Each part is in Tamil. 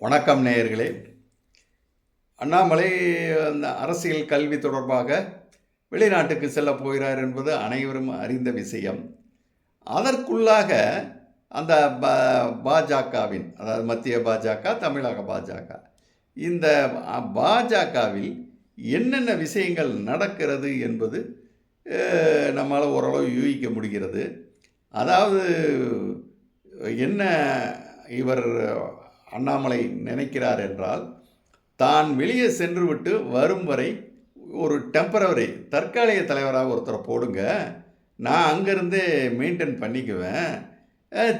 வணக்கம் நேயர்களே. அண்ணாமலை அந்த அரசியல் கல்வி தொடர்பாக வெளிநாட்டுக்கு செல்ல போகிறார் என்பது அனைவரும் அறிந்த விஷயம். அதற்குள்ளாக அந்த ப பாஜகவின் அதாவது மத்திய பாஜக தமிழக பாஜக இந்த பாஜகவில் என்னென்ன விஷயங்கள் நடக்கிறது என்பது நம்மளால் நம்மால் ஓரளவு யூகிக்க முடிகிறது. அதாவது என்ன இவர் அண்ணாமலை நினைக்கிறார் என்றால் தான் வெளியே சென்றுவிட்டு வரும் வரை ஒரு டெம்பரவரி தற்காலிக தலைவராக ஒருத்தரை போடுங்க. நான் அங்கேருந்தே மெயின்டைன் பண்ணிக்குவேன்.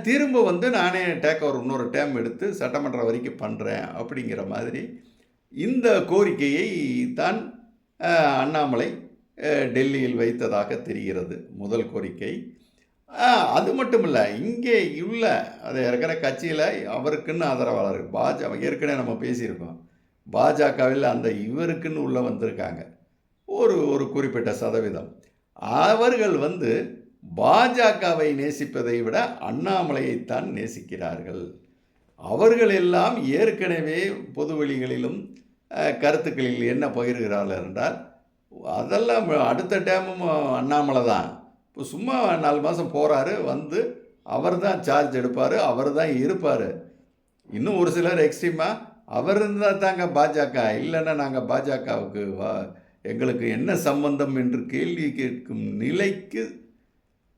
திரும்ப வந்து நானே டேக் ஓவர் இன்னொரு டேம் எடுத்து சட்டமன்றம் வரைக்கும் பண்ணுறேன் அப்படிங்கிற மாதிரி இந்த கோரிக்கையை தான் அண்ணாமலை டெல்லியில் வைத்ததாக தெரிகிறது. முதல் கோரிக்கை. அது மட்டும் இல்லை இங்கே உள்ள அது இருக்கிற கட்சியில் அவருக்குன்னு ஆதரவாளர் பாஜக ஏற்கனவே நம்ம பேசியிருக்கோம். பாஜகவில் அந்த இவருக்குன்னு உள்ளே வந்திருக்காங்க. ஒரு ஒரு குறிப்பிட்ட சதவீதம். அவர்கள் வந்து பாஜகவை நேசிப்பதை விட அண்ணாமலையைத்தான் நேசிக்கிறார்கள். அவர்கள் எல்லாம் ஏற்கனவே பொதுவெளிகளிலும் கருத்துக்களில் என்ன பகிர்கிறார்கள் என்றால் அதெல்லாம் அடுத்த டேமும் அண்ணாமலை தான். இப்போ சும்மா நாலு மாதம் போகிறாரு வந்து அவர் தான் சார்ஜ் எடுப்பார் அவர் தான் இருப்பார். இன்னும் ஒரு சிலர் எக்ஸ்ட்ரீமாக அவர் இருந்தால் தாங்க பாஜக இல்லைன்னா நாங்கள் பாஜகவுக்கு வா எங்களுக்கு என்ன சம்பந்தம் என்று கேள்வி கேட்கும் நிலைக்கு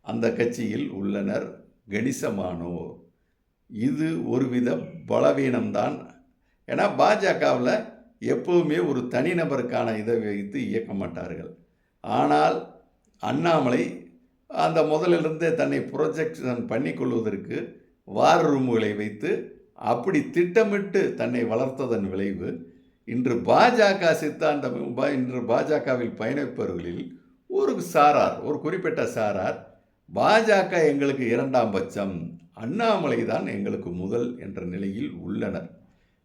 அந்த கட்சியில் உள்ளனர் கணிசமானோர். இது ஒருவித பலவீனம்தான். ஏன்னா பாஜகவில் எப்போவுமே ஒரு தனிநபருக்கான இதை வைத்து இயக்க மாட்டார்கள். ஆனால் அண்ணாமலை அந்த முதலிலிருந்தே தன்னை ப்ரொஜெக்ஷன் பண்ணிக்கொள்வதற்கு வார் ரூமுகளை வைத்து அப்படி திட்டமிட்டு தன்னை வளர்த்ததன் விளைவு இன்று பாஜக சித்தாந்தம் இன்று பாஜகவில் பயணிப்பவர்களில் ஒரு சாரார் ஒரு குறிப்பிட்ட சாரார் பாஜக எங்களுக்கு இரண்டாம் பட்சம் அண்ணாமலை தான் எங்களுக்கு முதல் என்ற நிலையில் உள்ளனர்.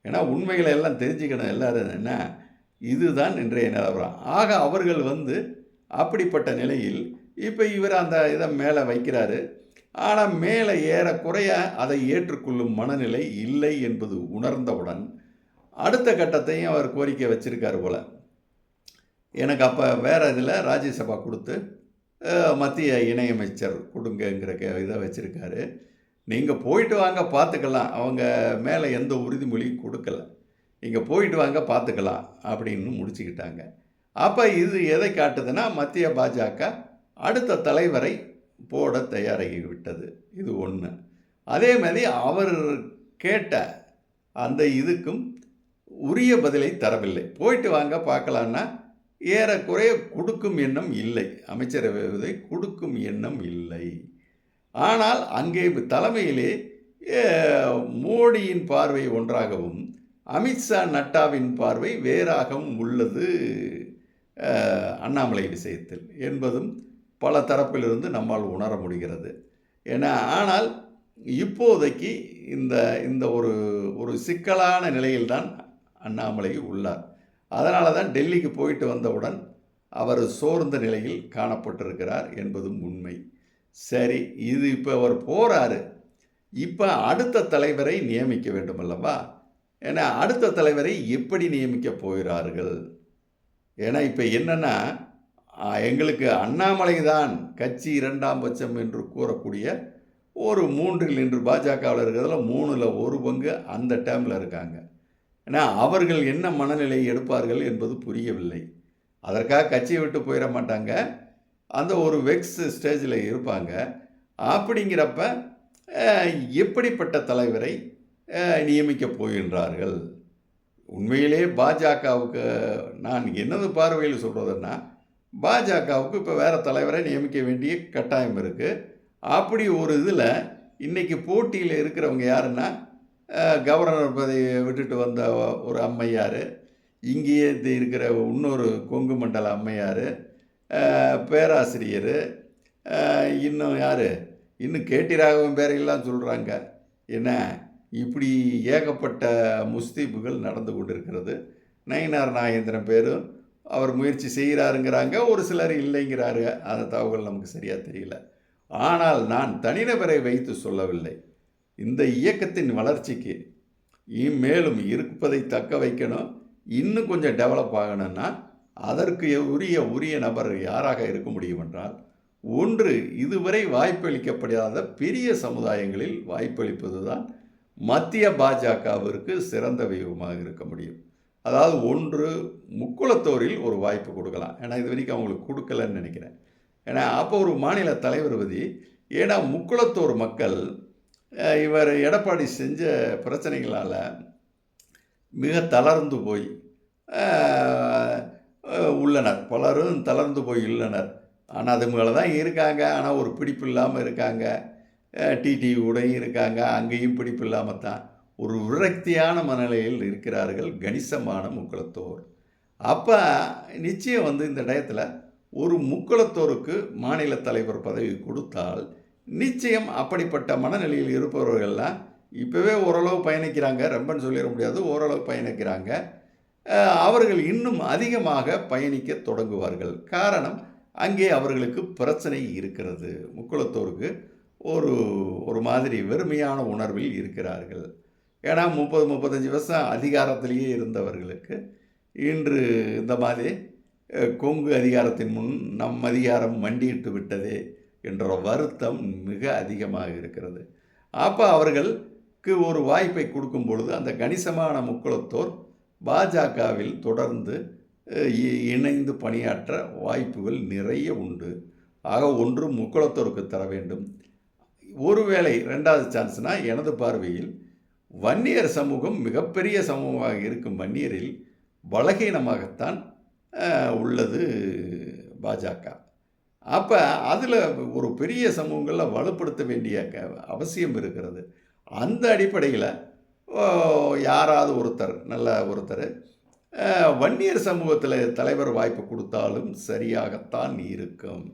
ஏன்னா உண்மைகளை எல்லாம் தெரிஞ்சுக்கணும் எல்லாரும். என்ன? இதுதான் இன்றைய நிலவரம். ஆக அவர்கள் வந்து அப்படிப்பட்ட நிலையில் இப்போ இவர் அந்த இதை மேலே வைக்கிறாரு. ஆனால் மேலே ஏறக்குறைய அதை ஏற்றுக்கொள்ளும் மனநிலை இல்லை என்பது உணர்ந்தவுடன் அடுத்த கட்டத்தையும் அவர் கோரிக்கை வச்சிருக்காரு போல. எனக்கு அப்போ வேறு இதில் ராஜ்யசபா கொடுத்து மத்திய இணையமைச்சர் கொடுங்கங்கிற கே- இதை வச்சுருக்காரு. நீங்கள் போயிட்டு வாங்க பார்த்துக்கலாம் அவங்க மேலே எந்த உறுதிமொழியும் கொடுக்கல. நீங்கள் போயிட்டு வாங்க பார்த்துக்கலாம் அப்படின்னு முடிச்சுக்கிட்டாங்க. அப்போ இது எதை காட்டுதுன்னா மத்திய பாஜக அடுத்த தலைவரை போட தயாராகிவிட்டது. இது ஒன்று அதே மாதிரி அவர் கேட்ட அந்த இதுக்கும் உரிய பதிலை தரவில்லை. போயிட்டு வாங்க பார்க்கலான்னா ஏறக்குறைய கொடுக்கும் எண்ணம் இல்லை. அமைச்சரவை கொடுக்கும் எண்ணம் இல்லை. ஆனால் அங்கே தலைமையிலே மோடியின் பார்வை ஒன்றாகவும் அமித்ஷா நட்டாவின் பார்வை வேறாகவும் உள்ளது அண்ணாமலை விஷயத்தில் என்பதும் பல தரப்பிலிருந்து நம்மால் உணர முடிகிறது. ஏன்னா ஆனால் இப்போதைக்கு இந்த இந்த ஒரு ஒரு சிக்கலான நிலையில்தான் அண்ணாமலை உள்ளார். அதனால தான் டெல்லிக்கு போயிட்டு வந்தவுடன் அவர் சோர்ந்த நிலையில் காணப்பட்டிருக்கிறார் என்பதும் உண்மை. சரி இது இப்போ அவர் போகிறாரு இப்போ அடுத்த தலைவரை நியமிக்க வேண்டும் அல்லவா? ஏன்னா அடுத்த தலைவரை எப்படி நியமிக்க போகிறார்கள்? ஏன்னா இப்போ என்னென்னா எங்களுக்கு அண்ணாமலை தான் கட்சி இரண்டாம் பட்சம் என்று கூறக்கூடிய ஒரு மூன்றில் இன்று பாஜகவில் இருக்கிறதுல மூணில் ஒரு பங்கு அந்த டேமில் இருக்காங்க. ஏன்னா அவர்கள் என்ன மனநிலை எடுப்பார்கள் என்பது புரியவில்லை. அதற்காக கட்சியை விட்டு போயிட மாட்டாங்க. அந்த ஒரு வெக்ஸ் ஸ்டேஜில் இருப்பாங்க. அப்படிங்கிறப்ப எப்படிப்பட்ட தலைவரை நியமிக்கப் போகின்றார்கள்? உண்மையிலே பாஜகவுக்கு நான் என்னது பார்வையில் சொல்கிறதுன்னா பாஜகவுக்கு இப்போ வேறு தலைவரை நியமிக்க வேண்டிய கட்டாயம் இருக்குது அப்படி ஒரு இதில் இன்றைக்கி போட்டியில் இருக்கிறவங்க யாருன்னா கவர்னர் பதவியை விட்டுட்டு வந்த ஒரு அம்மையார் இங்கேயே இது இருக்கிற இன்னொரு கொங்கு மண்டல அம்மையார் பேராசிரியர் இன்னும் யார்? இன்னும் கேட்டி ராகவன் பேரையெல்லாம் சொல்கிறாங்க என்ன? இப்படி ஏகப்பட்ட முஸ்தீபுகள் நடந்து கொண்டிருக்கிறது. நயினார் நாகேந்திரன் பேரும் அவர் முயற்சி செய்கிறாருங்கிறாங்க ஒரு சிலர் இல்லைங்கிறாரு. அந்த தகவல் நமக்கு சரியாக தெரியல. ஆனால் நான் தனிநபரை வைத்து சொல்லவில்லை. இந்த இயக்கத்தின் வளர்ச்சிக்கு மேலும் இருப்பதை தக்க வைக்கணும். இன்னும் கொஞ்சம் டெவலப் ஆகணும்னா அதற்கு உரிய உரிய நபர் யாராக இருக்க முடியும் என்றால் ஒன்று இதுவரை வாய்ப்பளிக்கப்படாத பெரிய சமுதாயங்களில் வாய்ப்பளிப்பது தான் மத்திய பாஜகவிற்கு சிறந்த வியூகமாக இருக்க முடியும். அதாவது ஒன்று முக்குளத்தோரில் ஒரு வாய்ப்பு கொடுக்கலாம். ஏன்னா இது வரைக்கும் அவங்களுக்கு கொடுக்கலன்னு நினைக்கிறேன். ஏன்னா அப்போ ஒரு மாநில தலைவர் பதி ஏன்னா முக்குளத்தோர் மக்கள் இவர் எடப்பாடி செஞ்ச பிரச்சனைகளால் மிக தளர்ந்து போய் உள்ளனர். பலரும் தளர்ந்து போய் உள்ளனர் ஆனால் அது மேலே தான் இருக்காங்க. ஆனால் ஒரு பிடிப்பு இல்லாமல் இருக்காங்க. டிடிவியோடையும் இருக்காங்க. அங்கேயும் பிடிப்பு இல்லாமல் தான். ஒரு விரக்தியான மனநிலையில் இருக்கிறார்கள் கணிசமான முக்குளத்தோர். அப்போ நிச்சயம் வந்து இந்த டயத்தில் ஒரு முக்குளத்தோருக்கு மாநில தலைவர் பதவி கொடுத்தால் நிச்சயம் அப்படிப்பட்ட மனநிலையில் இருப்பவர்கள்லாம் இப்போவே ஓரளவு பயணிக்கிறாங்க ரொம்பன்னு சொல்லிட முடியாது ஓரளவு பயணிக்கிறாங்க. அவர்கள் இன்னும் அதிகமாக பயணிக்க தொடங்குவார்கள். காரணம் அங்கே அவர்களுக்கு பிரச்சனை இருக்கிறது. முக்குளத்தோருக்கு ஒரு ஒரு மாதிரி வெறுமையான உணர்வில் இருக்கிறார்கள். ஏன்னா முப்பது முப்பத்தஞ்சு வருஷம் அதிகாரத்திலேயே இருந்தவர்களுக்கு இன்று இந்த மாதிரி கொங்கு அதிகாரத்தின் முன் நம் அதிகாரம் மண்டியிட்டு விட்டதே என்ற வருத்தம் மிக அதிகமாக இருக்கிறது. அப்போ அவர்களுக்கு ஒரு வாய்ப்பை கொடுக்கும் பொழுது அந்த கணிசமான முக்குளத்தோர் பாஜகவில் தொடர்ந்து இ- இணைந்து பணியாற்ற வாய்ப்புகள் நிறைய உண்டு. ஆக ஒன்று முக்குளத்தோருக்கு தர வேண்டும். ஒருவேளை ரெண்டாவது சான்ஸ்னால் எனது பார்வையில் வன்னியர் சமூகம் மிகப்பெரிய சமூகமாக இருக்கும் வன்னியரில் பலகீனமாகத்தான் உள்ளது பாஜக. அப்போ அதில் ஒரு பெரிய சமூகங்களில் வலுப்படுத்த வேண்டிய க அவசியம் இருக்கிறது. அந்த அடிப்படையில் யாராவது ஒருத்தர் நல்ல ஒருத்தர் வன்னியர் சமூகத்தில் தலைவர் வாய்ப்பு கொடுத்தாலும் சரியாகத்தான் இருக்கும்.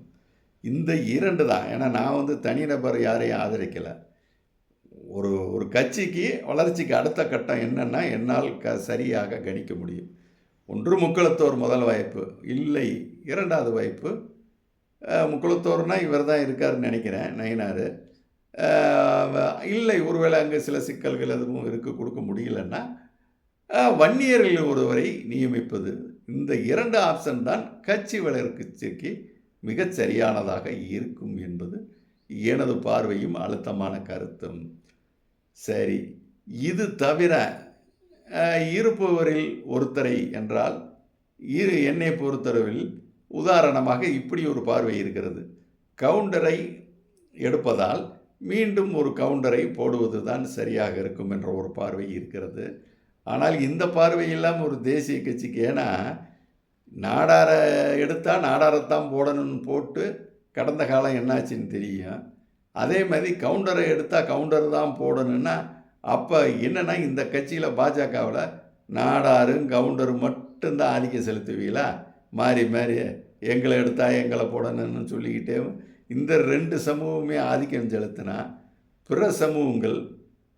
இந்த இரண்டு தான். ஏன்னா நான் வந்து தனிநபர் யாரையும் ஆதரிக்கலை. ஒரு ஒரு கட்சிக்கு வளர்ச்சிக்கு அடுத்த கட்டம் என்னென்னா என்னால் க சரியாக கணிக்க முடியும். ஒன்று முக்குளத்தோர் முதல் வாய்ப்பு இல்லை இரண்டாவது வாய்ப்பு. அஹ், முக்குளத்தோர்னா இவர் தான் இருக்காருன்னு நினைக்கிறேன் நயினார். இல்லை ஒருவேளை அங்கே சில சிக்கல்கள் எதுவும் இருக்க கொடுக்க முடியலன்னா வன்னியர்கள் வன்னியரில் ஒருவரை நியமிப்பது. இந்த இரண்டு ஆப்ஷன் தான் கட்சி வளர்ச்சிக்கு மிகச் சரியானதாக இருக்கும் என்பது எனது பார்வையும் அழுத்தமான கருத்தும். சரி இது தவிர இருப்பவரில் ஒருத்தரை என்றால் இரு என்னை பொறுத்தளவில் உதாரணமாக இப்படி ஒரு பார்வை இருக்கிறது. கவுண்டரை எடுப்பதால் மீண்டும் ஒரு கவுண்டரை போடுவது தான் சரியாக இருக்கும் என்ற ஒரு பார்வை இருக்கிறது. ஆனால் இந்த பார்வையெல்லாம் ஒரு தேசிய கட்சிக்கு ஏன்னா நாடார எடுத்தால் நாடாரத்தான் போடணும்னு போட்டு கடந்த காலம் என்னாச்சுன்னு தெரியும். அதே மாதிரி கவுண்டரை எடுத்தால் கவுண்டர் தான் போடணும்னா அப்போ என்னென்னா இந்த கட்சியில் பாஜகவில் நாடாரும் கவுண்டரும் மட்டும்தான் ஆதிக்கம் செலுத்துவீங்களா? மாறி மாறி எங்களை எடுத்தால் எங்களை போடணும்னு சொல்லிக்கிட்டே இந்த ரெண்டு சமூகமே ஆதிக்கம் செலுத்தினா பிற சமூகங்கள்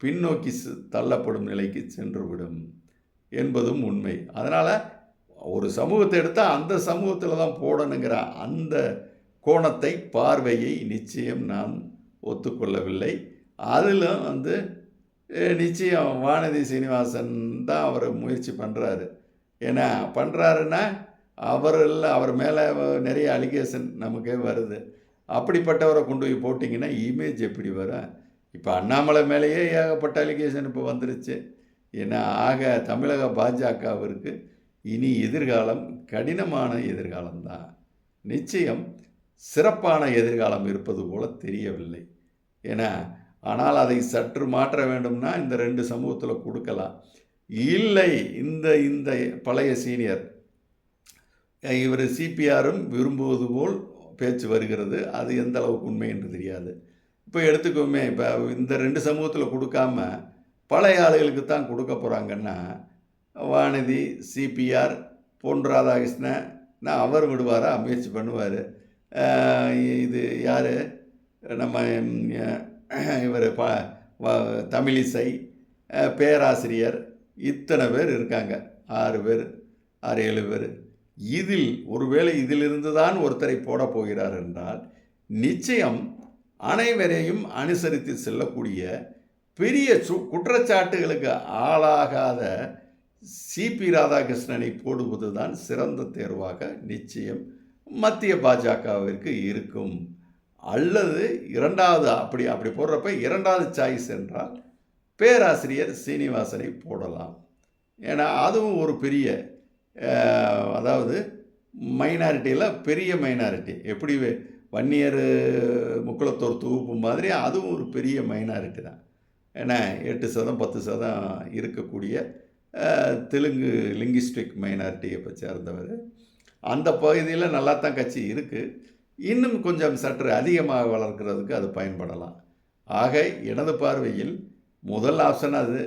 பின்னோக்கி தள்ளப்படும் நிலைக்கு சென்றுவிடும் என்பதும் உண்மை. அதனால் ஒரு சமூகத்தை எடுத்தால் அந்த சமூகத்தில் தான் போடணுங்கிற அந்த கோணத்தை பார்வையை நிச்சயம் நான் ஒத்துக்கொள்ளவில்லை. அதிலும் வந்து நிச்சயம் வானதி சீனிவாசன் தான் அவர் முயற்சி பண்ணுறாரு ஏன்னா பண்ணுறாருன்னா அவர் இல்லை அவர் மேலே நிறைய அலிகேஷன் நமக்கே வருது. அப்படிப்பட்டவரை கொண்டு போய் போட்டிங்கன்னா இமேஜ் எப்படி வரும்? இப்போ அண்ணாமலை மேலேயே ஏகப்பட்ட அலிகேஷன் இப்போ வந்துருச்சு. ஏன்னா ஆக தமிழக பாஜகவிற்கு இனி எதிர்காலம் கடினமான எதிர்காலம்தான். நிச்சயம் சிறப்பான எதிர்காலம் இருப்பது போல தெரியவில்லை. ஏன்னா ஆனால் அதை சற்று மாற்ற வேண்டும்னா இந்த ரெண்டு சமூகத்தில் கொடுக்கலாம். இல்லை இந்த இந்த பழைய சீனியர். இவர் சிபிஆரும் விரும்புவது போல் பேச்சு வருகிறது. அது எந்த அளவுக்கு உண்மை என்று தெரியாது. இப்போ எடுத்துக்கோமே இப்போ இந்த ரெண்டு சமூகத்தில் கொடுக்காம பழைய ஆளுகளுக்கு தான் கொடுக்க போகிறாங்கன்னா வானதி சிபிஆர் பொன் ராதாகிருஷ்ணன் நான் அவர் விடுவாரா? முயற்சி பண்ணுவார். இது யார்? நம்ம இவர் ப வ- தமிழிசை பேராசிரியர். இத்தனை பேர் இருக்காங்க. ஆறு பேர் ஆறு ஏழு பேர். இதில் ஒருவேளை இதிலிருந்து தான் ஒருத்தரை போடப் போகிறார் என்றால் நிச்சயம் அனைவரையும் அனுசரித்து செல்லக்கூடிய பெரிய சு குற்றச்சாட்டுகளுக்கு ஆளாகாத சிபி ராதாகிருஷ்ணனை போடுவது தான் சிறந்த தேர்வாக நிச்சயம் மத்திய பாஜகவிற்கு இருக்கும். அல்லது இரண்டாவது அப்படி அப்படி போடுறப்ப இரண்டாவது சாய்ஸ் என்றால் பேராசிரியர் சீனிவாசனை போடலாம். ஏன்னா அதுவும் ஒரு பெரிய அதாவது மைனாரிட்டியில் பெரிய மைனாரிட்டி எப்படி வன்னியர் முக்குளத்தோர் தொகுப்பு மாதிரி அதுவும் ஒரு பெரிய மைனாரிட்டி தான். ஏன்னா எட்டு சதம் பத்து சதம் இருக்கக்கூடிய தெலுங்கு லிங்குஸ்டிக் மைனாரிட்டியை சேர்ந்தவர். அந்த பகுதியில் நல்லா தான் கட்சி இருக்குது இன்னும் கொஞ்சம் சற்று அதிகமாக வளர்க்கிறதுக்கு அது பயன்படலாம். ஆக எனது பார்வையில் முதல் ஆப்ஷன் அது.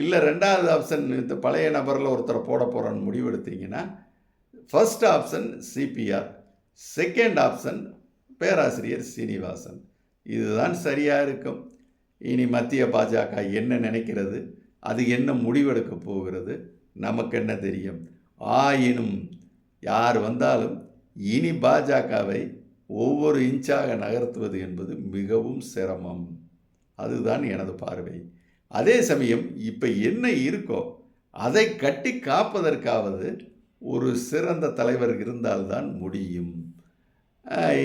இல்லை ரெண்டாவது ஆப்ஷன் இந்த பழைய நபரில் ஒருத்தரை போட போகிறோன்னு முடிவெடுத்தீங்கன்னா first option CPR second option பேராசிரியர் சீனிவாசன். இதுதான் சரியாக இருக்கும். இனி மத்திய பாஜக என்ன நினைக்கிறது? அது என்ன முடிவெடுக்க போகிறது? நமக்கு என்ன தெரியும்? ஆயினும் யார் வந்தாலும் இனி பாஜகவை ஒவ்வொரு இன்ச்சாக நகர்த்துவது என்பது மிகவும் சிரமம். அதுதான் எனது பார்வை. அதே சமயம் இப்போ என்ன இருக்கோ அதை கட்டி காப்பதற்காவது ஒரு சிறந்த தலைவர் இருந்தால்தான் முடியும்.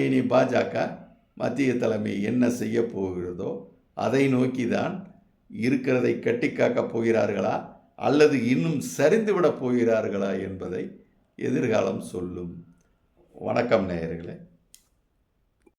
இனி பாஜக மத்திய தலைமை என்ன செய்ய போகிறதோ அதை நோக்கி தான் இருக்கிறதை கட்டி காக்கப் போகிறார்களா அல்லது இன்னும் சரிந்துவிடப் போகிறார்களா என்பதை எதிர்காலம் சொல்லும். வணக்கம் நேயர்களே.